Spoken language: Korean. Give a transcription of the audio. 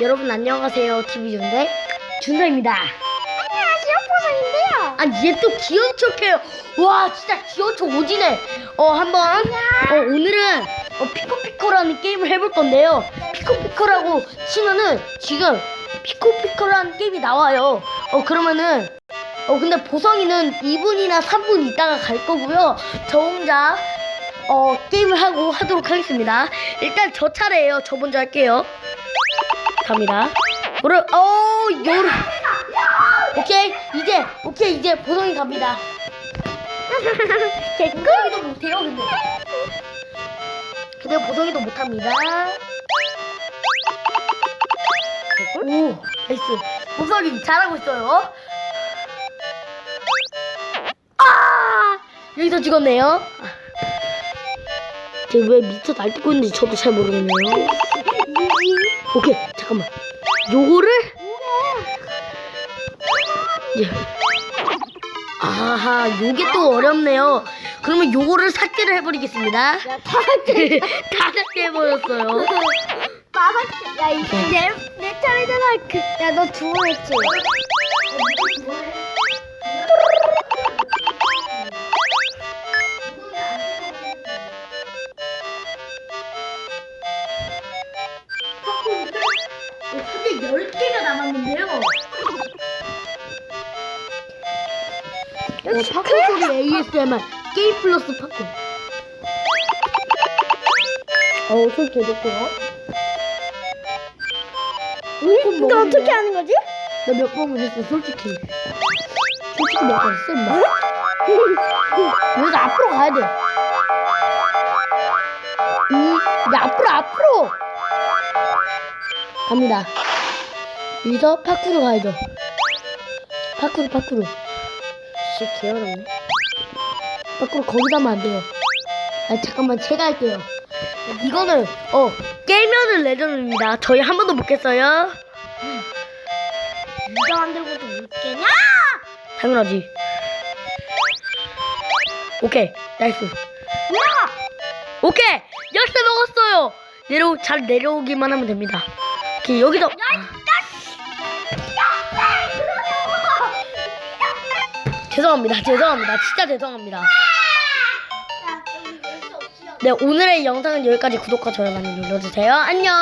여러분 안녕하세요. TV 준대 준서입니다. 안녕하세요, 포성인데요. 아, 얘또 귀여운 척해요. 와, 진짜 귀여운 척 오지네. 어, 한번 어, 오늘은 어, 피코피코라는 게임을 해볼 건데요. 피코피코라고 치면은 지금 피코피코라는 게임이 나와요. 어, 그러면은 어, 근데 보성이는 2분이나 3분 있다가 갈 거고요. 저 혼자 어, 게임을 하고 하도록 하겠습니다. 일단 저 차례예요. 저 먼저 할게요. 갑니다. 오늘 어, 요르 오케이 이제 오케이 이제 보성이 갑니다. 보성이도 못해요 근데. 근데 보성이도 못합니다. 오 나이스 보성이 잘하고 있어요. 아 여기서 찍었네요. 쟤왜 미쳐 날뛰고 있는지 저도 잘 모르겠네요. 오케이 잠깐만 요거를 예. 아하, 요게 또 어렵네요. 그러면 요거를 삭제를 해버리겠습니다. 다 삭제, 다 삭제해버렸어요. 마사, 야, 이제 내, 내 차례잖아. 그, 야, 너두번 했지? 현재 10개가 남았는데요. 어, 팝콘 소리 ASMR 게임 플러스 팝콘. 어, 소리 개좋고요. 응? 너 어떻게 하는 거지? 나몇 번을 했어, 솔직히. 솔직히 몇번 했어, 임마. 여기서 앞으로 가야 돼. 이, 나 앞으로, 앞으로! 갑니다. 여기서 파쿠르 가야죠. 파쿠르, 파쿠르. 진짜 개어렵네. 파쿠르 거기서 하면 안 돼요. 아, 잠깐만, 제가 할게요. 이거는, 어, 깨면은 레전드입니다. 저희 한 번도 못 깼어요. 네가 만들고도 못 깨냐? 당연하지. 오케이, 나이스. 야! 오케이, 열쇠 먹었어요. 내려 잘 내려오기만 하면 됩니다. 오케이, 여기서. 죄송합니다, 죄송합니다, 진짜 죄송합니다. 네, 오늘의 영상은 여기까지 구독과 좋아요 많이 눌러주세요. 안녕.